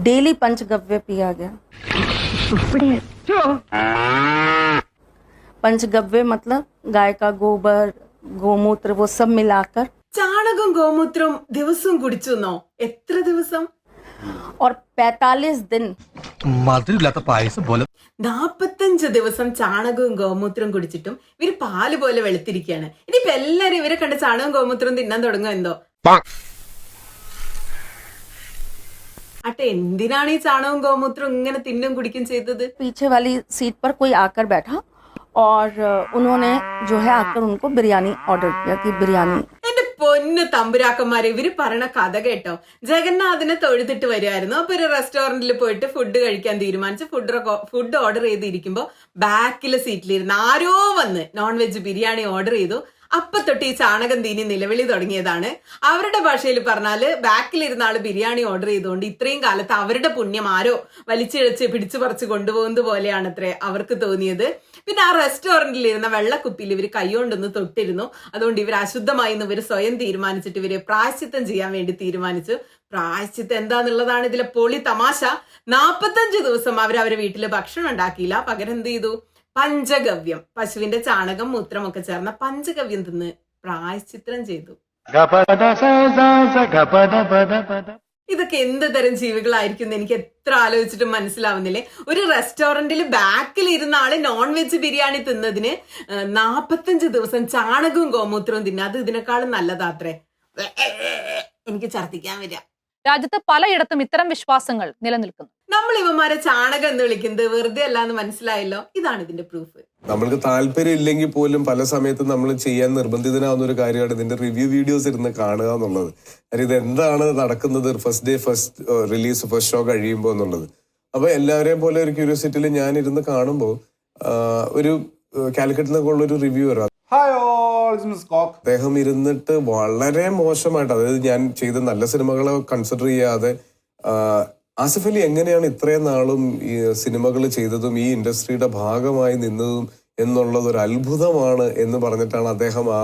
Daily पंचगव्य पिया गया पंचगव्य मतलब गाय का गोबर गोमूत्र वो सब मिलाकर ചാണകവും ഗോമൂത്രവും ദിവസവും കുടിച്ചു എന്നോ എത്ര ദിവസം और 45 दिन മധുരമില്ലാത്ത പായസം പോലെ നാപ്പത്തഞ്ച് ദിവസം ചാണകവും ഗോമൂത്രവും കുടിച്ചിട്ടും ഇവര് പാല് പോലെ വെളുത്തിരിക്കുകയാണ് ഇനിയിപ്പോ എല്ലാരും ഇവരെ കണ്ട ചാണകവും ഗോമൂത്രവും തിന്നാൻ തുടങ്ങും എന്തോ അട്ടെ എന്തിനാണ് ഈ ചാണകവും ഗോമൂത്രവും ഇങ്ങനെ തിന്നും കുടിക്കും ചെയ്തത് पीछे वाली सीट पर कोई आकर बैठा और अ, उन्होंने जो है आकर उनको बिरयानी ऑर्डर किया कि बिरयानी എന്റെ പൊന്ന് തമ്പുരാക്കന്മാരെ ഇവര് പറയണ കഥ കേട്ടോ ജഗന്നാഥിനെ തൊഴുതിട്ട് വരുമായിരുന്നു അപ്പൊ ഒരു റെസ്റ്റോറന്റിൽ പോയിട്ട് ഫുഡ് കഴിക്കാൻ തീരുമാനിച്ച് ഫുഡ് ഫുഡ് ഓർഡർ ചെയ്തിരിക്കുമ്പോ ബാക്കിലെ സീറ്റിലിരുന്ന് ആരോ വന്ന് നോൺ വെജ് ബിരിയാണി ഓർഡർ ചെയ്തു അപ്പൊ തൊട്ട് ഈ ചാണകം തീനി നിലവിളി തുടങ്ങിയതാണ്. അവരുടെ ഭാഷയിൽ പറഞ്ഞാൽ ബാക്കിലിരുന്ന ആൾ ബിരിയാണി ഓർഡർ ചെയ്തുകൊണ്ട് ഇത്രയും കാലത്ത് അവരുടെ പുണ്യം ആരോ വലിച്ചിഴച്ച് പിടിച്ചു പറിച്ച് കൊണ്ടുപോകുന്നത് പോലെയാണ് അത്രേ അവർക്ക് തോന്നിയത്. പിന്നെ ആ റെസ്റ്റോറന്റിൽ ഇരുന്ന വെള്ളക്കുപ്പിയിൽ ഇവർ കൈകൊണ്ടൊന്ന് തൊട്ടിരുന്നു. അതുകൊണ്ട് ഇവർ അശുദ്ധമായി എന്ന് ഇവർ സ്വയം തീരുമാനിച്ചിട്ട് ഇവർ പ്രായശ്ചിത്തം ചെയ്യാൻ വേണ്ടി തീരുമാനിച്ചു. പ്രായശ്ചിത്തം എന്താന്നുള്ളതാണ് ഇതിലെ പൊളി തമാശ. നാപ്പത്തഞ്ച് ദിവസം അവർ അവരെ വീട്ടിൽ ഭക്ഷണം ഉണ്ടാക്കിയില്ല. പകരം എന്ത് ചെയ്തു? പഞ്ചഗവ്യം. പശുവിന്റെ ചാണകം മൂത്രമൊക്കെ ചേർന്ന പഞ്ചഗവ്യം തിന്ന് പ്രായശ്ചിത്രം ചെയ്തു. ഇതൊക്കെ എന്ത് തരം ജീവികളായിരിക്കും എന്ന് എനിക്ക് എത്ര ആലോചിച്ചിട്ടും മനസ്സിലാവുന്നില്ലേ? ഒരു റെസ്റ്റോറന്റിൽ ബാക്കിൽ ഇരുന്ന ആൾ നോൺ വെജ് ബിരിയാണി തിന്നതിന് നാപ്പത്തഞ്ച് ദിവസം ചാണകവും ഗോമൂത്രവും തിന്നുക അത് ഇതിനേക്കാളും നല്ലതാത്രേ എനിക്ക് ഛർദിക്കാൻ വരിക. രാജ്യത്ത് പലയിടത്തും ഇത്തരം വിശ്വാസങ്ങൾ നിലനിൽക്കുന്നു. നമ്മൾ ഇവന്മാരെ ചാണകം എന്ന് വിളിക്കുന്നത് വെറുതെ അല്ല എന്ന് മനസ്സിലായല്ലോ? ഇതാണ് ഇതിന്റെ പ്രൂഫ് നമ്മൾക്ക് താല്പര്യം ഇല്ലെങ്കിൽ പോലും പല സമയത്തും നമ്മൾ ചെയ്യാൻ നിർബന്ധിതനാവുന്ന ഒരു കാര്യമാണ് ഇതിന്റെ റിവ്യൂ വീഡിയോസ് ഇരുന്ന് കാണുക എന്നുള്ളത്. കാര്യം ഇത് എന്താണ് നടക്കുന്നത് first day first release first show കഴിയുമ്പോൾ എന്നുള്ളത്. അപ്പൊ എല്ലാവരെയും പോലെ ഒരു ക്യൂരിയോസിറ്റിയിൽ ഞാൻ ഇരുന്ന് കാണുമ്പോൾ ഒരു കാലിക്കറ്റിൽ നിന്നൊക്കെ ഒരു റിവ്യൂ വരാം ഹായ് കോക്ക് അദ്ദേഹം ഇരുന്നിട്ട് വളരെ മോശമായിട്ട് അതായത് ഞാൻ ചെയ്ത നല്ല സിനിമകളെ കൺസിഡർ ചെയ്യാതെ ആസിഫ് അലി എങ്ങനെയാണ് ഇത്രയും നാളും ഈ സിനിമകൾ ചെയ്തതും ഈ ഇൻഡസ്ട്രിയുടെ ഭാഗമായി നിന്നതും എന്നുള്ളത് ഒരു അത്ഭുതമാണ് എന്ന് പറഞ്ഞിട്ടാണ് അദ്ദേഹം ആ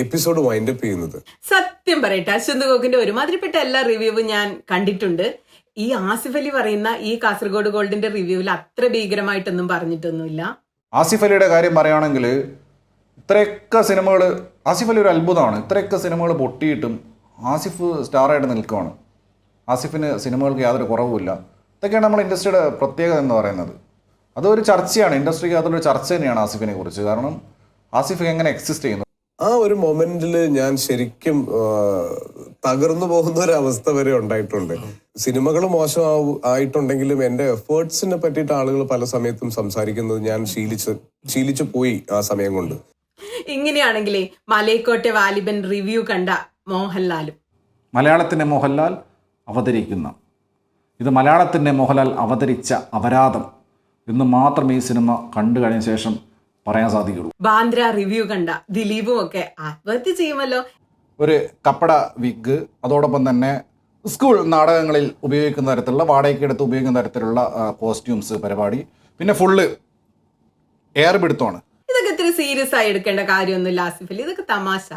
എപ്പിസോഡ് വൈൻഡപ്പ് ചെയ്യുന്നത്. സത്യം പറയട്ടെ അശ്വന്ത് ഗോകിന്റെ ഒരുമാതിരിപ്പെട്ട എല്ലാ റിവ്യൂവും ഞാൻ കണ്ടിട്ടുണ്ട്. ഈ ആസിഫ് അലി പറയുന്ന ഈ കാസർഗോഡ് ഗോൾഡിന്റെ റിവ്യൂവിൽ അത്ര ഭീകരമായിട്ടൊന്നും പറഞ്ഞിട്ടൊന്നുമില്ല. ആസിഫ് അലിയുടെ കാര്യം പറയുകയാണെങ്കിൽ ഇത്രയൊക്കെ സിനിമകൾ ആസിഫ് അലി ഒരു അത്ഭുതമാണ്. ഇത്രയൊക്കെ സിനിമകൾ പൊട്ടിയിട്ടും ആസിഫ് സ്റ്റാറായിട്ട് നിൽക്കുകയാണ് ആസിഫിന് സിനിമകൾക്ക് യാതൊരു കുറവുമില്ല. ഇതൊക്കെയാണ് നമ്മൾ ഇൻഡസ്ട്രിയുടെ പ്രത്യേകത എന്ന് പറയുന്നത്. അതൊരു ചർച്ചയാണ്. ഇൻഡസ്ട്രിക്ക് അതൊരു ചർച്ച തന്നെയാണ് ആസിഫിനെ കുറിച്ച്. കാരണം ആസിഫ് എങ്ങനെ എക്സിസ്റ്റ് ചെയ്യുന്നു? ആ ഒരു മൊമെന്റിൽ ഞാൻ ശരിക്കും തകർന്നു പോകുന്ന ഒരു അവസ്ഥ വരെ ഉണ്ടായിട്ടുണ്ട്. സിനിമകൾ മോശം ആയിട്ടുണ്ടെങ്കിലും എന്റെ എഫേർട്സിനെ പറ്റിയിട്ട് ആളുകൾ പല സമയത്തും സംസാരിക്കുന്നത് ഞാൻ ശീലിച്ച് ശീലിച്ചു പോയി ആ സമയം കൊണ്ട്. ഇങ്ങനെയാണെങ്കിലേ മലയക്കോട്ടെ വാലിബൻ റിവ്യൂ കണ്ട മോഹൻലാലും. മലയാളത്തിന്റെ മോഹൻലാൽ അവതരിക്കുന്ന ഇത് മലയാളത്തിന്റെ മോഹൻലാൽ അവതരിച്ച അപരാധം എന്ന് മാത്രമേ ഈ സിനിമ കണ്ടു കഴിഞ്ഞ ശേഷം പറയാൻ സാധിക്കുള്ളൂ ബാന്ദ്ര റിവ്യൂ കണ്ട ദിലീപും ഒക്കെ ആത്മഹത്യ ചെയ്യുമല്ലോ. ഒരു കപ്പട വിഗ് അതോടൊപ്പം തന്നെ സ്കൂൾ നാടകങ്ങളിൽ ഉപയോഗിക്കുന്ന തരത്തിലുള്ള വാടകയ്ക്ക് എടുത്ത് ഉപയോഗിക്കുന്ന തരത്തിലുള്ള കോസ്റ്റ്യൂംസ് പരിപാടി. പിന്നെ ഫുള്ള് എയർ പിടുത്തമാണ്. ഇതൊക്കെ ഇത്തിരി സീരിയസ് ആയി എടുക്കേണ്ട കാര്യമൊന്നുമില്ല ആസിഫലി. ഇതൊക്കെ തമാശ.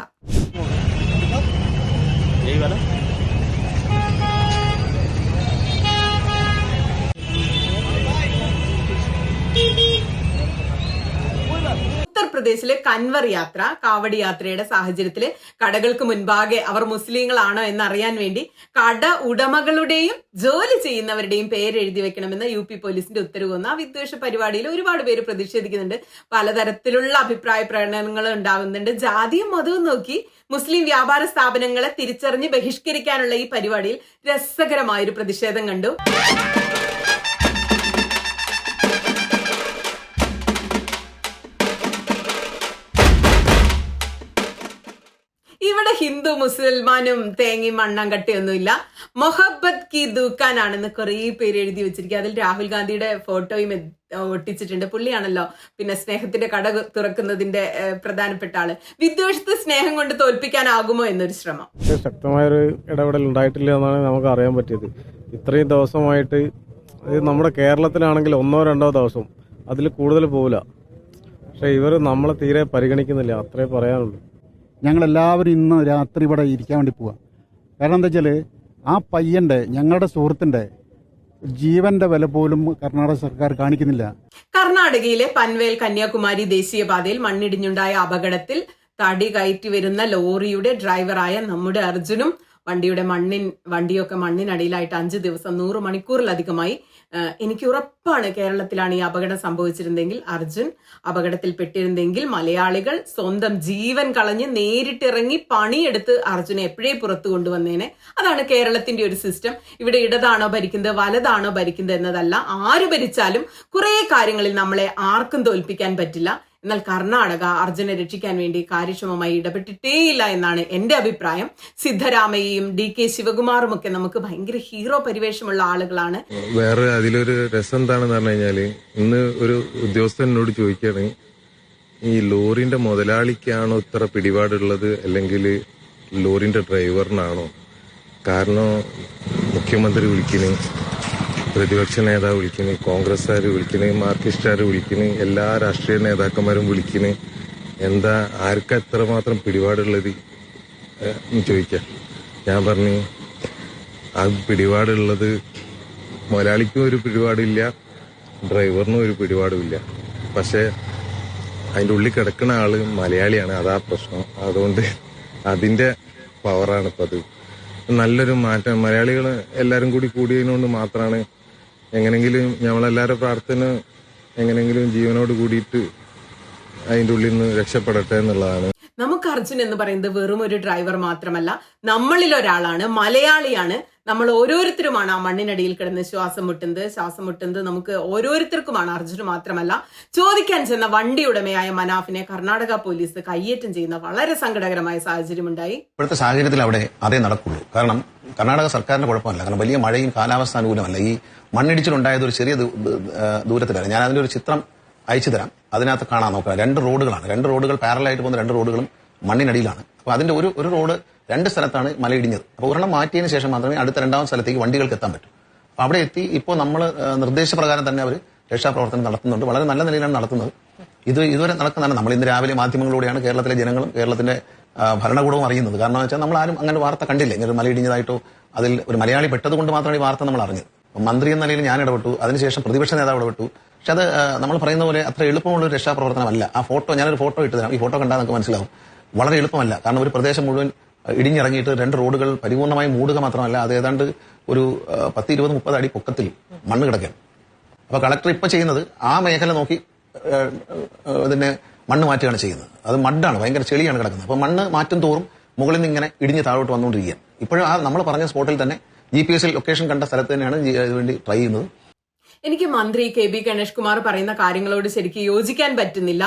ഉത്തർപ്രദേശിലെ കൻവർ യാത്ര കാവടി യാത്രയുടെ സാഹചര്യത്തിൽ കടകൾക്ക് മുൻപാകെ അവർ മുസ്ലിങ്ങളാണോ എന്നറിയാൻ വേണ്ടി കട ഉടമകളുടെയും ജോലി ചെയ്യുന്നവരുടെയും പേര് എഴുതി വെക്കണമെന്ന യു പി പോലീസിന്റെ ഉത്തരവ് വന്ന. ആ വിദ്വേഷ പരിപാടിയിൽ ഒരുപാട് പേര് പ്രതിഷേധിക്കുന്നുണ്ട്. പലതരത്തിലുള്ള അഭിപ്രായ പ്രകടനങ്ങൾ ഉണ്ടാകുന്നുണ്ട് ജാതിയും മതവും നോക്കി മുസ്ലിം വ്യാപാര സ്ഥാപനങ്ങളെ തിരിച്ചറിഞ്ഞ് ബഹിഷ്കരിക്കാനുള്ള ഈ പരിപാടിയിൽ രസകരമായൊരു പ്രതിഷേധം കണ്ടു. ഇവിടെ ഹിന്ദു മുസൽമാനും തേങ്ങയും മണ്ണാങ്കട്ടയൊന്നുമില്ല മൊഹബത്ത് കി ദുക്കാനാണെന്ന് കുറേ പേര് എഴുതി വെച്ചിരിക്കുക. അതിൽ രാഹുൽ ഗാന്ധിയുടെ ഫോട്ടോയും ഒട്ടിച്ചിട്ടുണ്ട്. പുള്ളിയാണല്ലോ പിന്നെ സ്നേഹത്തിന്റെ കട തുറക്കുന്നതിന്റെ പ്രധാനപ്പെട്ട ആൾ. വിദ്വേഷത്തെ സ്നേഹം കൊണ്ട് തോൽപ്പിക്കാനാകുമോ എന്നൊരു ശ്രമം. ശക്തമായൊരു ഇടപെടൽ ഉണ്ടായിട്ടില്ല എന്നാണ് നമുക്ക് അറിയാൻ പറ്റിയത്. ഇത്രയും ദിവസമായിട്ട് നമ്മുടെ കേരളത്തിലാണെങ്കിൽ ഒന്നോ രണ്ടോ ദിവസം അതിൽ കൂടുതൽ പോവില്ല. പക്ഷെ ഇവർ നമ്മളെ തീരെ പരിഗണിക്കുന്നില്ല. അത്രേ പറയാനുള്ളൂ. ഞങ്ങളെല്ലാവരും ഇന്ന് രാത്രി ഇവിടെ ഇരിക്കാൻ വേണ്ടി പോവാം. കാരണം എന്താ വെച്ചാൽ ആ പയ്യന്റെ ഞങ്ങളുടെ സുഹൃത്തിന്റെ ജീവന്റെ വില പോലും കർണാടക സർക്കാർ കാണിക്കുന്നില്ല. കർണാടകയിലെ പൻവേൽ കന്യാകുമാരി ദേശീയപാതയിൽ മണ്ണിടിഞ്ഞുണ്ടായ അപകടത്തിൽ തടി കയറ്റി വരുന്ന ലോറിയുടെ ഡ്രൈവറായ നമ്മുടെ അർജുനും വണ്ടിയുടെ മണ്ണിൻ വണ്ടിയൊക്കെ മണ്ണിനടിയിലായിട്ട് അഞ്ച് ദിവസം നൂറ് മണിക്കൂറിലധികമായി എനിക്ക് ഉറപ്പാണ് കേരളത്തിലാണ് ഈ അപകടം സംഭവിച്ചിരുന്നെങ്കിൽ അർജുൻ അപകടത്തിൽ പെട്ടിരുന്നെങ്കിൽ മലയാളികൾ സ്വന്തം ജീവൻ കളഞ്ഞ് നേരിട്ടിറങ്ങി പണിയെടുത്ത് അർജുനെ എപ്പോഴേ പുറത്തു കൊണ്ടുവന്നേനെ. അതാണ് കേരളത്തിന്റെ ഒരു സിസ്റ്റം ഇവിടെ ഇടതാണോ ഭരിക്കുന്നത് വലതാണോ ഭരിക്കുന്നത് എന്നതല്ല. ആര് ഭരിച്ചാലും കുറേ കാര്യങ്ങളിൽ നമ്മളെ ആർക്കും തോൽപ്പിക്കാൻ പറ്റില്ല. എന്നാൽ കർണാടക അർജുനെ രക്ഷിക്കാൻ വേണ്ടി കാര്യക്ഷമമായി ഇടപെട്ടിട്ടേയില്ല എന്നാണ് എന്റെ അഭിപ്രായം. സിദ്ധരാമയ്യയും ഡി കെ ശിവകുമാറും ഒക്കെ നമുക്ക് ഭയങ്കര ഹീറോ പരിവേഷമുള്ള ആളുകളാണ്. വേറെ അതിലൊരു രസം എന്താണെന്ന് പറഞ്ഞു കഴിഞ്ഞാൽ ഇന്ന് ഒരു ഉദ്യോഗസ്ഥനോട് ചോദിക്കുകയാണ് ഈ ലോറിന്റെ മുതലാളിക്കാണോ ഇത്ര പിടിപാടുള്ളത്? അല്ലെങ്കിൽ ലോറിന്റെ ഡ്രൈവറിനാണോ? കാരണം മുഖ്യമന്ത്രി വിളിക്കുന്നു പ്രതിപക്ഷ നേതാവ് വിളിക്കുന്നു കോൺഗ്രസ്സുകാർ വിളിക്കുന്നു മാർക്സിസ്റ്റുകാർ വിളിക്കുന്നു എല്ലാ രാഷ്ട്രീയ നേതാക്കന്മാരും വിളിക്കുന്നു എന്താ ആർക്ക് എത്രമാത്രം പിടിപാടുള്ളത്? ചോദിക്കാം. ഞാൻ പറഞ്ഞു ആ പിടിപാടുള്ളത് മുതലാളിക്കും ഒരു പിടിപാടില്ല ഡ്രൈവറിനും ഒരു പിടിപാടുമില്ല. പക്ഷെ അതിന്റെ ഉള്ളിൽ കിടക്കുന്ന ആൾ മലയാളിയാണ് അതാ പ്രശ്നം. അതുകൊണ്ട് അതിന്റെ പവറാണ് ഇപ്പം അത് നല്ലൊരു മാറ്റം. മലയാളികൾ എല്ലാവരും കൂടി കൂടിയതിനോണ്ട് മാത്രമാണ് എങ്ങനെങ്കിലും ഞമ്മളെല്ലാരും പ്രാർത്ഥന എങ്ങനെങ്കിലും ജീവനോട് കൂടിയിട്ട് അതിന്റെ ഉള്ളിൽ നിന്ന് രക്ഷപ്പെടട്ടെ എന്നുള്ളതാണ്. നമുക്ക് അർജുൻ എന്ന് പറയുന്നത് വെറും ഒരു ഡ്രൈവർ മാത്രമല്ല നമ്മളിൽ ഒരാളാണ് മലയാളിയാണ്. നമ്മൾ ഓരോരുത്തരുമാണ് ആ മണ്ണിനടിയിൽ കിടന്ന് ശ്വാസം മുട്ടുന്നത്. ശ്വാസം മുട്ടുന്നത് നമുക്ക് ഓരോരുത്തർക്കുമാണ് അർജുന് മാത്രമല്ല. ചോദിക്കാൻ ചെന്ന വണ്ടി ഉടമയായ മനാഫിനെ കർണാടക പോലീസ് കയ്യേറ്റം ചെയ്യുന്ന വളരെ സങ്കടകരമായ സാഹചര്യം ഉണ്ടായി ഇപ്പോഴത്തെ സാഹചര്യത്തിൽ അവിടെ അതേ നടക്കുള്ളൂ. കാരണം കർണാടക സർക്കാരിന്റെ കുഴപ്പമല്ല. കാരണം വലിയ മഴയും കാലാവസ്ഥ അനുകൂലമല്ല. ഈ മണ്ണിടിച്ചിലുണ്ടായത് ഒരു ചെറിയ ദൂരത്തിലാണ്. ഞാൻ അതിന്റെ ഒരു ചിത്രം അയച്ചു തരാം. അതിനകത്ത് കാണാൻ നോക്കാം. രണ്ട് റോഡുകളാണ്. രണ്ട് റോഡുകൾ പാരലായിട്ട് പോകുന്ന രണ്ട് റോഡുകളും മണ്ണിനടിയിലാണ്. അപ്പോൾ അതിന്റെ ഒരു ഒരു റോഡ് രണ്ട് സ്ഥലത്താണ് മലയിടിഞ്ഞത്. അപ്പോൾ ഒരെണ്ണം മാറ്റിയതിന് ശേഷം മാത്രമേ അടുത്ത രണ്ടാമത്തെ സ്ഥലത്തേക്ക് വണ്ടികൾക്ക് എത്താൻ പറ്റൂ. അപ്പോൾ അവിടെ എത്തി. ഇപ്പോൾ നമ്മൾ നിർദ്ദേശപ്രകാരം തന്നെ അവർ രക്ഷാപ്രവർത്തനം നടത്തുന്നുണ്ട്. വളരെ നല്ല നിലയിലാണ് നടത്തുന്നത്. ഇത് ഇതുവരെ നടക്കുന്നതാണ് നമ്മൾ ഇന്ന് രാവിലെ മാധ്യമങ്ങളിലൂടെയാണ് കേരളത്തിലെ ജനങ്ങളും കേരളത്തിന്റെ ഭരണകൂടവും അറിയുന്നത്. കാരണം വെച്ചാൽ നമ്മൾ ആരും അങ്ങനെ വാർത്ത കണ്ടില്ല? ഇങ്ങനെ ഒരു മലയിടിഞ്ഞതായിട്ടോ അതിൽ ഒരു മലയാളി പെട്ടത് കൊണ്ട് മാത്രമാണ് ഈ വാർത്ത നമ്മൾ അറിഞ്ഞത്. മന്ത്രി എന്ന നിലയിൽ ഞാൻ ഇടപെട്ടു അതിനുശേഷം പ്രതിപക്ഷ നേതാവ് ഇടപെട്ടു. പക്ഷെ അത് നമ്മൾ പറയുന്ന പോലെ അത്ര എളുപ്പമുള്ള ഒരു രക്ഷാപ്രവർത്തനമല്ല. ആ ഫോട്ടോ ഞാനൊരു ഫോട്ടോ ഇട്ട് തരാം ഈ ഫോട്ടോ കണ്ടാൽ നമുക്ക് മനസ്സിലാവും. വളരെ എളുപ്പമല്ല. കാരണം ഒരു പ്രദേശം മുഴുവൻ ഇടിഞ്ഞിറങ്ങിയിട്ട് രണ്ട് റോഡുകൾ പരിപൂർണമായി മൂടുക മാത്രമല്ല അത് ഏതാണ്ട് ഒരു പത്ത് ഇരുപത് മുപ്പത് അടി പൊക്കത്തിൽ മണ്ണ് കിടക്കുകയാണ്. അപ്പൊ കളക്ടർ ഇപ്പൊ ചെയ്യുന്നത് ആ മേഖല നോക്കി ഇതിനെ മണ്ണ് മാറ്റുകയാണ് ചെയ്യുന്നത്. അത് മഡാണ് ഭയങ്കര ചെളിയാണ് കിടക്കുന്നത്. അപ്പൊ മണ്ണ് മാറ്റും തോറും മുകളിൽ നിന്ന് ഇങ്ങനെ ഇടിഞ്ഞ് താഴോട്ട് വന്നുകൊണ്ടിരിക്കുക ഇപ്പോഴും ആ നമ്മൾ പറഞ്ഞ സ്പോട്ടിൽ തന്നെ ജി പി എസിൽ ലൊക്കേഷൻ കണ്ട സ്ഥലത്ത് തന്നെയാണ് വേണ്ടി ട്രൈ ചെയ്യുന്നത്. എനിക്ക് മന്ത്രി കെ ബി ഗണേഷ് കുമാർ പറയുന്ന കാര്യങ്ങളോട് ശരിക്കും യോജിക്കാൻ പറ്റുന്നില്ല.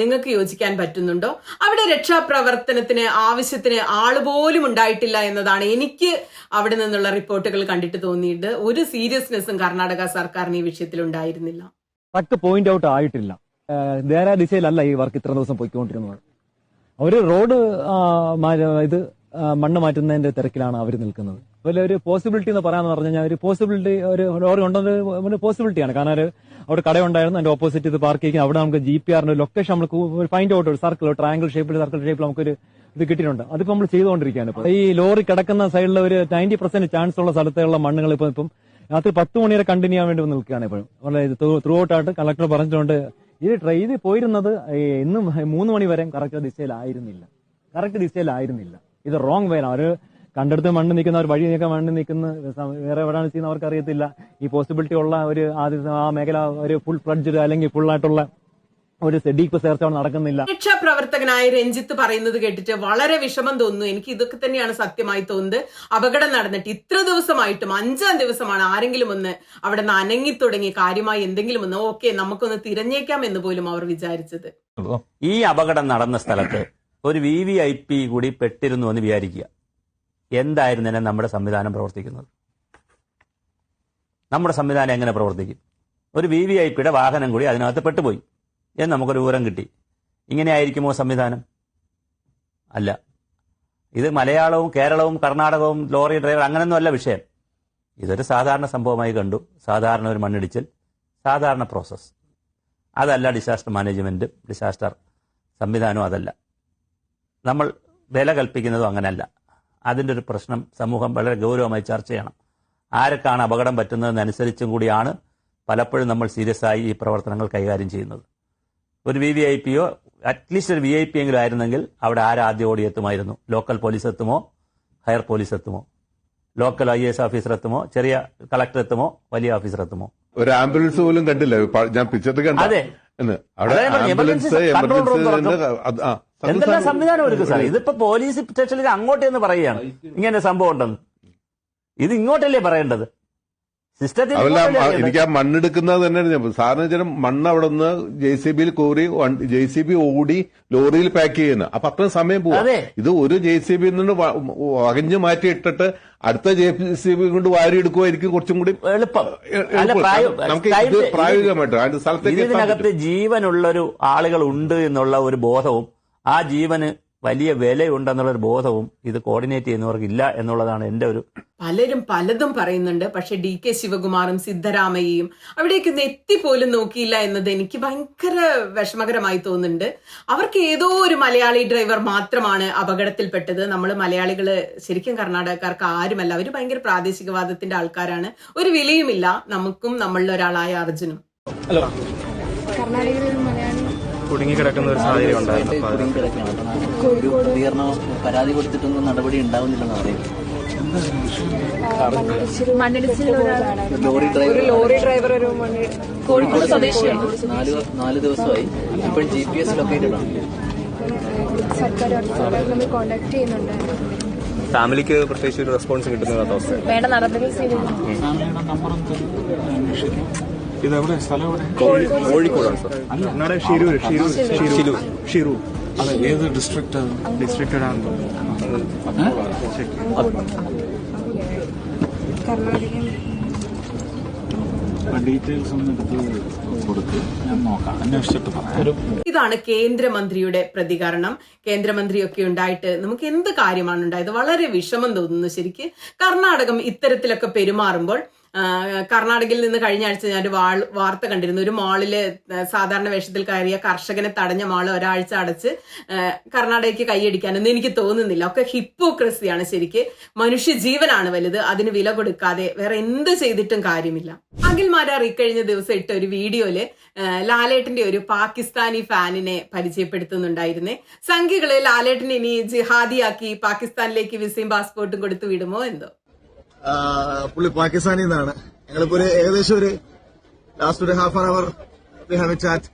നിങ്ങൾക്ക് യോജിക്കാൻ പറ്റുന്നുണ്ടോ? അവിടെ രക്ഷാപ്രവർത്തനത്തിന് ആവശ്യത്തിന് ആൾ പോലും ഉണ്ടായിട്ടില്ല എന്നതാണ് എനിക്ക് അവിടെ നിന്നുള്ള റിപ്പോർട്ടുകൾ കണ്ടിട്ട് തോന്നിയിട്ട് ഒരു സീരിയസ്നെസ്സും കർണാടക സർക്കാരിന് ഈ വിഷയത്തിൽ ഉണ്ടായിരുന്നില്ല. ട്രക്ക് പോയിന്റ് ഔട്ട് ആയിട്ടില്ല. ദിശയിലല്ല ഈ വർക്ക് ഇത്ര ദിവസം പോയിക്കൊണ്ടിരുന്നത്. അവർ റോഡ് ഇത് മണ്ണ് മാറ്റുന്നതിന്റെ തിരക്കിലാണ് അവർ നിൽക്കുന്നത്. അതുപോലെ ഒരു പോസിബിലിറ്റി എന്ന് പറയാന്ന് പറഞ്ഞു കഴിഞ്ഞാൽ ഒരു പോസിബിലിറ്റി ഒരു ലോറി ഉണ്ടെന്ന് പോസിബിലിറ്റിയാണ് കാരണം ഒരു അവിടെ കടയുണ്ടായിരുന്നു അതിന്റെ ഓപ്പോസിറ്റ് ഇത് പാർക്ക് ചെയ്യും അവിടെ നമുക്ക് ജി പി ആറിന്റെ ലൊക്കേഷൻ നമുക്ക് ഫൈൻഡ് ഔട്ട് ഒരു സർക്കിൾ ട്രയാങ്കിൾ ഷേപ്പിൽ സർക്കിൾ ഷേപ്പിൽ നമുക്കൊരു ഇത് കിട്ടിയിട്ടുണ്ട്. അതിപ്പോ നമ്മൾ ചെയ്തുകൊണ്ടിരിക്കുകയാണ് ഇപ്പൊ. ഈ ലോറി കിടക്കുന്ന സൈഡിൽ ഒരു നയന്റി പെർസെന്റ് ചാൻസ് ഉള്ള സ്ഥലത്തുള്ള മണ്ണുകൾ ഇപ്പം ഇപ്പം രാത്രി പത്ത് മണി വരെ കണ്ടിന്യൂ ചെയ്യാൻ വേണ്ടി നിൽക്കുകയാണ് ഇപ്പോഴും. ത്രൂ ഔട്ട് ആയിട്ട് കളക്ടർ പറഞ്ഞിട്ടുണ്ട് ഇത് ട്രൈ ഇത് പോയിരുന്നത് ഇന്ന് മൂന്ന് മണി വരെ കറക്റ്റ് ദിശയിലായിരുന്നില്ല. കറക്റ്റ് ദിശയിലായിരുന്നില്ല. ഇത് റോങ് വേ അവർ കണ്ടെടുത്ത് മണ്ണ് നിൽക്കുന്ന ഒരു വഴി നീക്കാൻ മണ്ണ് നിൽക്കുന്ന വേറെ എവിടെയാണ് ചെയ്യുന്നത് അവർക്ക് അറിയത്തില്ല ഈ പോസിബിലിറ്റി ഉള്ള ഒരു ആ മേഖല ഒരു ഫുൾ ഫ്ലഡ്ജ് അല്ലെങ്കിൽ ഫുൾ ആയിട്ടുള്ള ഒരു സെർച്ച് അവിടെ നടക്കുന്നില്ല. രക്ഷാപ്രവർത്തകനായ രഞ്ജിത്ത് പറയുന്നത് കേട്ടിട്ട് വളരെ വിഷമം തോന്നുന്നു. എനിക്ക് ഇതൊക്കെ തന്നെയാണ് സത്യമായി തോന്നുന്നത്. അപകടം നടന്നിട്ട് ഇത്ര ദിവസമായിട്ടും അഞ്ചാം ദിവസമാണ് ആരെങ്കിലും ഒന്ന് അവിടെ നിന്ന് അനങ്ങി തുടങ്ങി കാര്യമായി എന്തെങ്കിലും ഒന്ന് ഓക്കെ നമുക്കൊന്ന് തിരഞ്ഞേക്കാം എന്ന് പോലും അവർ വിചാരിച്ചത്. ഈ അപകടം നടന്ന സ്ഥലത്ത് ഒരു വി വി ഐ പി കൂടി പെട്ടിരുന്നു എന്ന് വിചാരിക്കുക. എന്തായിരുന്നു നമ്മുടെ സംവിധാനം പ്രവർത്തിക്കുന്നത്? നമ്മുടെ സംവിധാനം എങ്ങനെ പ്രവർത്തിക്കും? ഒരു വി വി ഐ പിയുടെ വാഹനം കൂടി അതിനകത്ത് പെട്ടുപോയി. എന്ന് നമുക്കൊരു വിവരം കിട്ടി. ഇങ്ങനെ ആയിരിക്കുമോ സംവിധാനം? അല്ല. ഇത് മലയാളവും കേരളവും കർണാടകവും ലോറി ഡ്രൈവർ അങ്ങനെയൊന്നും അല്ല വിഷയം. ഇതൊരു സാധാരണ സംഭവമായി കണ്ടു. സാധാരണ ഒരു മണ്ണിടിച്ചിൽ. സാധാരണ പ്രോസസ്സ് അതല്ല ഡിസാസ്റ്റർ മാനേജ്മെന്റ് ഡിസാസ്റ്റർ സംവിധാനവും അതല്ല. നമ്മൾ വില കൽപ്പിക്കുന്നതും അങ്ങനെയല്ല അതിന്റെ ഒരു പ്രശ്നം സമൂഹം വളരെ ഗൗരവമായി ചർച്ച ചെയ്യണം. ആരൊക്കെയാണ് അപകടം പറ്റുന്നതെന്നനുസരിച്ചും കൂടിയാണ് പലപ്പോഴും നമ്മൾ സീരിയസ് ആയി ഈ പ്രവർത്തനങ്ങൾ കൈകാര്യം ചെയ്യുന്നത്. ഒരു വി വി ഐ പിയോ അറ്റ്ലീസ്റ്റ് ഒരു വി ഐ പി എങ്കിലും ആയിരുന്നെങ്കിൽ അവിടെ ആരാദ്യം ഓടിയെത്തുമായിരുന്നു ലോക്കൽ പോലീസ് എത്തുമോ? ഹയർ പോലീസ് എത്തുമോ? ലോക്കൽ ഐ എസ് ഓഫീസർ എത്തുമോ? ചെറിയ കളക്ടർ എത്തുമോ? വലിയ ഓഫീസർ എത്തുമോ? ഒരു ആംബുലൻസ് പോലും കണ്ടില്ല. ഞാൻ കണ്ട. അതെ. എന്തെല്ലാം സംവിധാനം ഒരുക്കും സാർ ഇതിപ്പോ പോലീസ് സ്റ്റേഷനിൽ അങ്ങോട്ടേന്ന് പറയുകയാണ്. ഇങ്ങനെ സംഭവം ഉണ്ടെന്ന്. ഇത് ഇങ്ങോട്ടല്ലേ പറയേണ്ടത്? അതല്ല എനിക്ക് ആ മണ്ണെടുക്കുന്നത് തന്നെയാണ് സാറിന് വെച്ചാൽ മണ്ണ് അവിടെ നിന്ന് ജെ സി ബിയിൽ കോരി ജെ സി ബി ഓടി ലോറിയിൽ പാക്ക് ചെയ്യുന്നു. അപ്പൊ അത്രയും സമയം പോകും. ഇത് ഒരു ജെ സി ബിയിൽ നിന്ന് വകഞ്ഞു മാറ്റി ഇട്ടിട്ട് അടുത്ത ജെ സി ബി കൊണ്ട് വാരി എടുക്കുമായിരിക്കും കുറച്ചും കൂടി എളുപ്പം. നമുക്ക് പ്രായോഗികമായിട്ട് സ്ഥലത്തേക്ക് ഇതിനകത്ത് ജീവനുള്ളൊരു ആളുകൾ ഉണ്ട് എന്നുള്ള ഒരു ബോധവും ആ ജീവന് വലിയ വിലയുണ്ടെന്നുള്ള ഒരു ബോധവും ഇത് കോർഡിനേറ്റ് ചെയ്യുന്നവർക്കില്ല എന്നുള്ളതാണ് എന്റെ ഒരു പലരും പലതും പറയുന്നുണ്ട്. പക്ഷെ ഡി കെ ശിവകുമാറും സിദ്ധരാമയ്യയും അവിടേക്ക് എത്തി എത്തിപ്പോലും നോക്കിയില്ല എന്നത് എനിക്ക് ഭയങ്കര വിഷമകരമായി തോന്നുന്നുണ്ട്. അവർക്ക് ഏതോ ഒരു മലയാളി ഡ്രൈവർ മാത്രമാണ് അപകടത്തിൽപ്പെട്ടത്. നമ്മൾ മലയാളികൾ ശരിക്കും കർണാടകക്കാർക്ക് ആരുമല്ല. അവർ ഭയങ്കര പ്രാദേശികവാദത്തിന്റെ ആൾക്കാരാണ്. ഒരു വിലയുമില്ല. നമുക്കും നമ്മളിൽ ഒരാളായ അർജുനും. കർണാടകയിൽ ഒരു മലയാളി കുടുങ്ങിക്കിടക്കുന്ന ഒരു സാഹചര്യം ഉണ്ടായിരുന്നു. പ്രതികരണം പരാതി കൊടുത്തിട്ടൊന്നും നടപടി ഉണ്ടാവുന്നില്ലെന്ന് പറയുന്നത് ലോറി ഡ്രൈവർ ലോറി ഡ്രൈവർ ഒരു കോഴിക്കോട് സ്വദേശിയാണ്. നാല് നാല് ദിവസമായി. ഇപ്പോഴും ജി പി എസ് ലൊക്കേറ്റഡ് ആണ്. സർക്കാർ സർക്കാർ നമ്മൾ കോണ്ടാക്ട് ചെയ്യുന്നുണ്ട്. ഫാമിലിക്ക് പ്രത്യേകിച്ച് ഒരു റെസ്പോൺസ് കിട്ടുന്ന അവസ്ഥ. വേണ്ട ഇതെവിടെ? സ്ഥലം എവിടെ? കോഴിക്കോടാണ് സാർ. അല്ല ഷിരൂർ ഷിരൂർ ഷിരൂർ. ഷിരൂർ. അതെ ഏത് ഡിസ്ട്രിക്ട് ഡിസ്ട്രിക്റ്റഡ് ആണ്. കർണാടകയിൽ. ഡീറ്റെയിൽസ് ഒന്ന് എടുത്ത് കൊടുക്ക്. ഞാൻ നോക്കാം. അന്വേഷിച്ചിട്ട് പറയാം. ഇതാണ് കേന്ദ്രമന്ത്രിയുടെ പ്രതികരണം. കേന്ദ്രമന്ത്രിയൊക്കെ ഉണ്ടായിട്ട് നമുക്ക് എന്ത് കാര്യമാണ് ഉണ്ടായത്? വളരെ വിഷമം തോന്നുന്നു ശരിക്ക്. കർണാടകം ഇത്തരത്തിലൊക്കെ പെരുമാറുമ്പോൾ കർണാടകയിൽ നിന്ന് കഴിഞ്ഞ ആഴ്ച ഞാൻ ഒരു വാർത്ത കണ്ടിരുന്നു. ഒരു മാളിൽ സാധാരണ വേഷത്തിൽ കയറിയ കർഷകനെ തടഞ്ഞ മാൾ ഒരാഴ്ച അടച്ച് കർണാടകയ്ക്ക് കൈയടിക്കാനൊന്നും എനിക്ക് തോന്നുന്നില്ല. ഒക്കെ ഹിപ്പോക്രസിയാണ് ശരിക്ക്. മനുഷ്യ ജീവനാണ് വലുത്. അതിന് വില കൊടുക്കാതെ വേറെ എന്ത് ചെയ്തിട്ടും കാര്യമില്ല. അഖിൽമാരാർ ഇക്കഴിഞ്ഞ ദിവസം ഇട്ട ഒരു വീഡിയോയിൽ ലാലേട്ടന്റെ ഒരു പാകിസ്ഥാനി ഫാനിനെ പരിചയപ്പെടുത്തുന്നുണ്ടായിരുന്നേ. സംഖ്യകൾ ലാലേട്ടനെ ഇനി ജിഹാദിയാക്കി പാകിസ്ഥാനിലേക്ക് വിസയും പാസ്പോർട്ടും കൊടുത്തു വിടുമോ എന്തോ? പുള്ളി പാകിസ്ഥാനിൽ നിന്നാണ്. ഞങ്ങളിപ്പോ ഒരു ഏകദേശം ഒരു ലാസ്റ്റ് ഒരു half an hour have a chat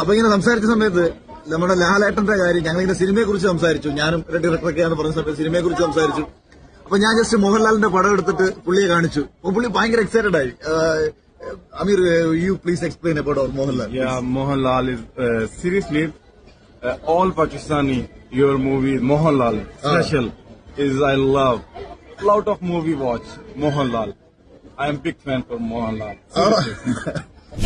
അപ്പൊ ഇങ്ങനെ സംസാരിച്ച സമയത്ത് നമ്മുടെ ലാലേട്ടന്റെ കാര്യം ഞങ്ങളിങ്ങനെ സിനിമയെ കുറിച്ച് സംസാരിച്ചു. ഞാനും ഒരു ഡയറക്ടറൊക്കെയാണ് പറഞ്ഞ സമയത്ത് സിനിമയെ കുറിച്ച് സംസാരിച്ചു. അപ്പൊ ഞാൻ ജസ്റ്റ് മോഹൻലാലിന്റെ പടം എടുത്തിട്ട് പുള്ളിയെ കാണിച്ചു. അപ്പൊ പുള്ളി ഭയങ്കര എക്സൈറ്റഡ് ആയി. Aamir you please explain about our Mohanlal Mohanlal seriously all Pakistani your movie Mohanlal special is I Mohanlal Lot of movie watch Mohanlal. I am big fan for Mohanlal.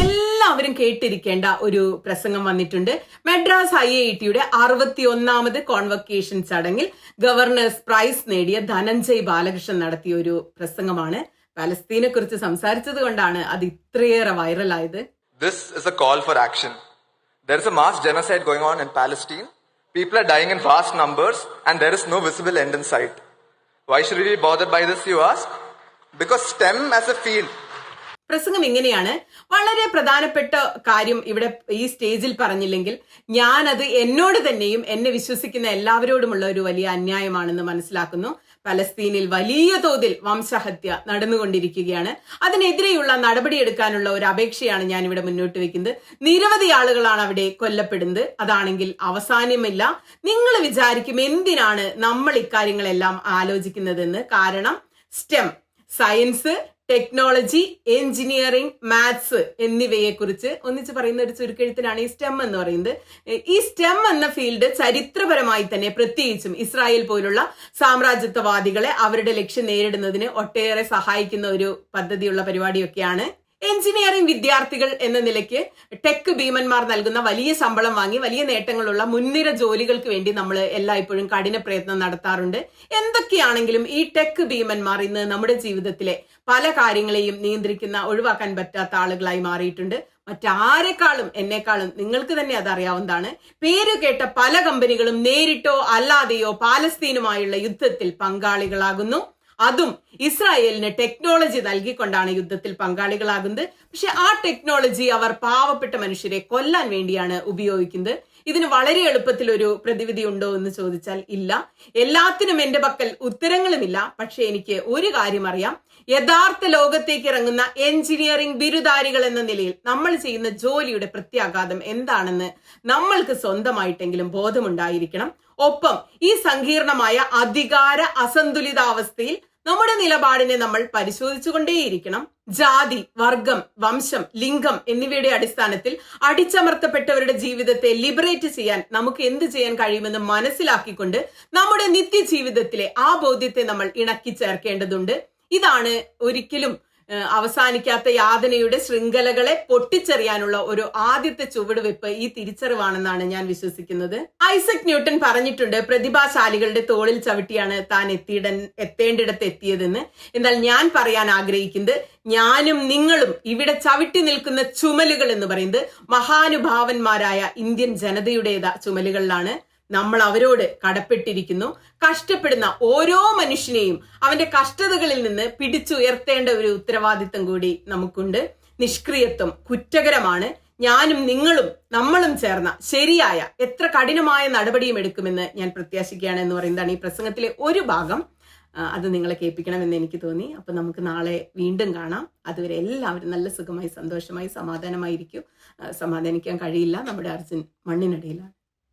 എല്ലാവരും കേട്ടിരിക്കേണ്ട ഒരു പ്രസംഗം വന്നിട്ടുണ്ട് മദ്രാസ് ഐ ഐ ടിയുടെ അറുപത്തി ഒന്നാമത് convocation ചടങ്ങിൽ governor's price നേടിയ ധനഞ്ജയ് ബാലകൃഷ്ണൻ നടത്തിയ ഒരു പ്രസംഗമാണ് പലസ്തീനെ കുറിച്ച് സംസാരിച്ചത് കൊണ്ടാണ് അത് ഇത്രയേറെ വൈറലായത് This is a call for action. There is a mass genocide going on in Palestine. People are dying in vast numbers, and there is no visible end in sight. Why should be be by this you ask because STEM as a field പ്രസംഗം ഇങ്ങനെയാണ്. വളരെ പ്രധാനപ്പെട്ട കാര്യം ഇവിടെ ഈ സ്റ്റേജിൽ പറഞ്ഞില്ലെങ്കിൽ ഞാനത് എന്നോട് തന്നെയും എന്നെ വിശ്വസിക്കുന്ന എല്ലാവരോടുമുള്ള ഒരു വലിയ അന്യായമാണെന്ന് മനസ്സിലാക്കുന്നു. പലസ്തീനിൽ വലിയ തോതിൽ വംശഹത്യ നടന്നുകൊണ്ടിരിക്കുകയാണ്. അതിനെതിരെയുള്ള നടപടിയെടുക്കാനുള്ള ഒരു അപേക്ഷയാണ് ഞാൻ ഇവിടെ മുന്നോട്ട് വെക്കുന്നത്. നിരവധി ആളുകളാണ് അവിടെ കൊല്ലപ്പെടുന്നത്. അതാണെങ്കിൽ അവസാനമില്ല. നിങ്ങൾ വിചാരിക്കും എന്തിനാണ് നമ്മൾ ഇക്കാര്യങ്ങളെല്ലാം ആലോചിക്കുന്നതെന്ന്. കാരണം STEM science technology engineering maths എന്നിവയെക്കുറിച്ച് ഒന്നിച്ച് പറയുന്ന ഒരു ചുരുക്കെഴുത്തിനാണ് ഈ സ്റ്റെം എന്ന് പറയുന്നത്. ഈ സ്റ്റെം എന്ന ഫീൽഡ് ചരിത്രപരമായി തന്നെ പ്രത്യേകിച്ചും ഇസ്രായേൽ പോലുള്ള സാമ്രാജ്യത്വവാദികളെ അവരുടെ ലക്ഷ്യം നേരിടുന്നതിന് ഒട്ടേറെ സഹായിക്കുന്ന ഒരു പദ്ധതിയുള്ള പരിപാടിയൊക്കെയാണ് എഞ്ചിനീയറിംഗ് വിദ്യാർത്ഥികൾ എന്ന നിലയ്ക്ക് ടെക് ഭീമന്മാർ നൽകുന്ന വലിയ ശമ്പളം വാങ്ങി വലിയ നേട്ടങ്ങളുള്ള മുൻനിര ജോലികൾക്ക് വേണ്ടി നമ്മൾ എല്ലായ്പ്പോഴും കഠിന പ്രയത്നം നടത്താറുണ്ട്. എന്തൊക്കെയാണെങ്കിലും ഈ ടെക് ഭീമന്മാർ ഇന്ന് നമ്മുടെ ജീവിതത്തിലെ പല കാര്യങ്ങളെയും നിയന്ത്രിക്കുന്ന ഒഴിവാക്കാൻ പറ്റാത്ത ആളുകളായി മാറിയിട്ടുണ്ട്. മറ്റാരെക്കാളും എന്നെക്കാളും നിങ്ങൾക്ക് തന്നെ അതറിയാവുന്നതാണ്. പേര് കേട്ട പല കമ്പനികളും നേരിട്ടോ അല്ലാതെയോ പാലസ്തീനുമായുള്ള യുദ്ധത്തിൽ പങ്കാളികളാകുന്നു. അതും ഇസ്രായേലിന് ടെക്നോളജി നൽകിക്കൊണ്ടാണ് യുദ്ധത്തിൽ പങ്കാളികളാകുന്നത്. പക്ഷെ ആ ടെക്നോളജി അവർ പാവപ്പെട്ട മനുഷ്യരെ കൊല്ലാൻ വേണ്ടിയാണ് ഉപയോഗിക്കുന്നത്. ഇതിന് വളരെ എളുപ്പത്തിൽ ഒരു പ്രതിവിധി ഉണ്ടോ എന്ന് ചോദിച്ചാൽ ഇല്ല. എല്ലാത്തിനും എന്റെ പക്കൽ ഉത്തരങ്ങളുമില്ല. പക്ഷെ എനിക്ക് ഒരു കാര്യം അറിയാം. യഥാർത്ഥ ലോകത്തേക്ക് ഇറങ്ങുന്ന എഞ്ചിനീയറിംഗ് ബിരുദാരികൾ എന്ന നിലയിൽ നമ്മൾ ചെയ്യുന്ന ജോലിയുടെ പ്രത്യാഘാതം എന്താണെന്ന് നമ്മൾക്ക് സ്വന്തമായിട്ടെങ്കിലും ബോധമുണ്ടായിരിക്കണം. ഒപ്പം ഈ സങ്കീർണമായ അധികാര അസന്തുലിതാവസ്ഥയിൽ നമ്മുടെ നിലപാടിനെ നമ്മൾ പരിശോധിച്ചുകൊണ്ടേയിരിക്കണം. ജാതി വർഗം വംശം ലിംഗം എന്നിവയുടെ അടിസ്ഥാനത്തിൽ അടിച്ചമർത്തപ്പെട്ടവരുടെ ജീവിതത്തെ ലിബറേറ്റ് ചെയ്യാൻ നമുക്ക് എന്ത് ചെയ്യാൻ കഴിയുമെന്ന് മനസ്സിലാക്കിക്കൊണ്ട് നമ്മുടെ നിത്യജീവിതത്തിലെ ആ ബോധ്യത്തെ നമ്മൾ ഇണക്കി ചേർക്കേണ്ടതുണ്ട്. ഇതാണ് ഒരിക്കലും അവസാനിക്കാത്ത യാതനയുടെ ശൃംഖലകളെ പൊട്ടിച്ചെറിയാനുള്ള ഒരു ആദ്യത്തെ ചുവടുവെപ്പ് ഈ തിരിച്ചറിവാണെന്നാണ് ഞാൻ വിശ്വസിക്കുന്നത്. ഐസക് ന്യൂട്ടൺ പറഞ്ഞിട്ടുണ്ട് പ്രതിഭാശാലികളുടെ തോളിൽ ചവിട്ടിയാണ് താൻ എത്തിയിട എത്തേണ്ടിടത്ത് എത്തിയതെന്ന് എന്നാൽ ഞാൻ പറയാൻ ആഗ്രഹിക്കുന്നത് ഞാനും നിങ്ങളും ഇവിടെ ചവിട്ടി നിൽക്കുന്ന ചുമലുകൾ എന്ന് പറയുന്നത് മഹാനുഭാവന്മാരായ ഇന്ത്യൻ ജനതയുടേത ചുമലുകളിലാണ്. നമ്മൾ അവരോട് കടപ്പെട്ടിരിക്കുന്നു. കഷ്ടപ്പെടുന്ന ഓരോ മനുഷ്യനെയും അവന്റെ കഷ്ടതകളിൽ നിന്ന് പിടിച്ചുയർത്തേണ്ട ഒരു ഉത്തരവാദിത്തം കൂടി നമുക്കുണ്ട്. നിഷ്ക്രിയത്വം കുറ്റകരമാണ്. ഞാനും നിങ്ങളും നമ്മളും ചേർന്ന ശരിയായ എത്ര കഠിനമായ നടപടിയും എടുക്കുമെന്ന് ഞാൻ പ്രത്യാശിക്കുകയാണ് എന്ന് പറയുന്നതാണ് ഈ പ്രസംഗത്തിലെ ഒരു ഭാഗം. അത് നിങ്ങളെ കേൾപ്പിക്കണമെന്ന് എനിക്ക് തോന്നി. അപ്പൊ നമുക്ക് നാളെ വീണ്ടും കാണാം. അതുവരെ എല്ലാവരും നല്ല സുഖമായി സന്തോഷമായി സമാധാനമായിരിക്കും. സമാധാനിക്കാൻ കഴിയില്ല. നമ്മുടെ അർജുൻ മണ്ണിനടിയിലാണ്.